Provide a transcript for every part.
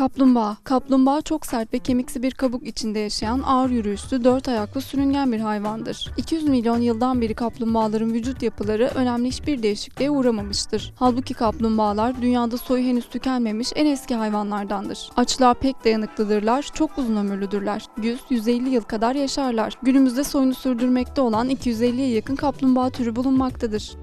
Kaplumbağa. Kaplumbağa çok sert ve kemiksi bir kabuk içinde yaşayan ağır yürüyüşlü, dört ayaklı sürüngen bir hayvandır. 200 milyon yıldan beri kaplumbağaların vücut yapıları önemli hiçbir değişikliğe uğramamıştır. Halbuki kaplumbağalar dünyada soyu henüz tükenmemiş en eski hayvanlardandır. Açlığa pek dayanıklıdırlar, çok uzun ömürlüdürler. 100-150 yıl kadar yaşarlar. Günümüzde soyunu sürdürmekte olan 250'ye yakın kaplumbağa türü bulunmaktadır.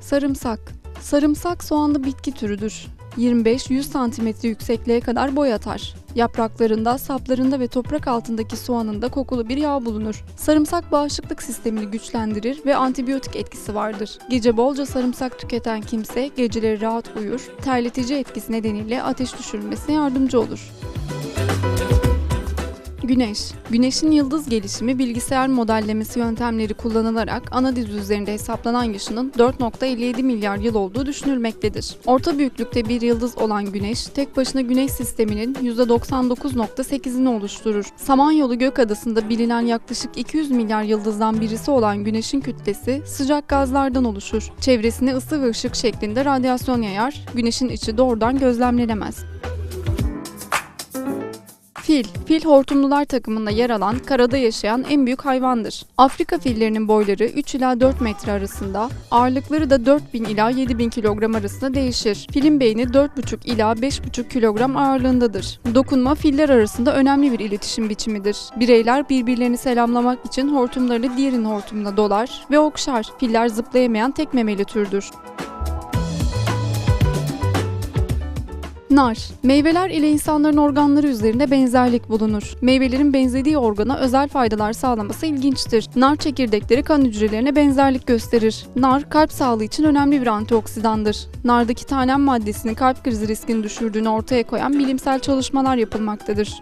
Sarımsak Sarımsak soğanlı bitki türüdür. 25-100 cm yüksekliğe kadar boy atar. Yapraklarında, saplarında ve toprak altındaki soğanında kokulu bir yağ bulunur. Sarımsak bağışıklık sistemini güçlendirir ve antibiyotik etkisi vardır. Gece bolca sarımsak tüketen kimse geceleri rahat uyur, terletici etkisi nedeniyle ateş düşürülmesine yardımcı olur. Güneş. Güneşin yıldız gelişimi bilgisayar modellemesi yöntemleri kullanılarak ana dizi üzerinde hesaplanan yaşının 4.57 milyar yıl olduğu düşünülmektedir. Orta büyüklükte bir yıldız olan Güneş, tek başına Güneş sisteminin %99.8'ini oluşturur. Samanyolu Gökadası'nda bilinen yaklaşık 200 milyar yıldızdan birisi olan Güneş'in kütlesi sıcak gazlardan oluşur. Çevresine ısı ve ışık şeklinde radyasyon yayar, Güneş'in içi doğrudan gözlemlenemez. Fil, fil hortumlular takımında yer alan, karada yaşayan en büyük hayvandır. Afrika fillerinin boyları 3 ila 4 metre arasında, ağırlıkları da 4000 ila 7000 kilogram arasında değişir. Filin beyni 4,5 ila 5,5 kilogram ağırlığındadır. Dokunma filler arasında önemli bir iletişim biçimidir. Bireyler birbirlerini selamlamak için hortumlarını diğerinin hortumuna dolar ve okşar. Filler zıplayamayan tek memeli türdür. Nar. Meyveler ile insanların organları üzerinde benzerlik bulunur. Meyvelerin benzediği organa özel faydalar sağlaması ilginçtir. Nar çekirdekleri kan hücrelerine benzerlik gösterir. Nar, kalp sağlığı için önemli bir antioksidandır. Nardaki tanem maddesinin kalp krizi riskini düşürdüğünü ortaya koyan bilimsel çalışmalar yapılmaktadır.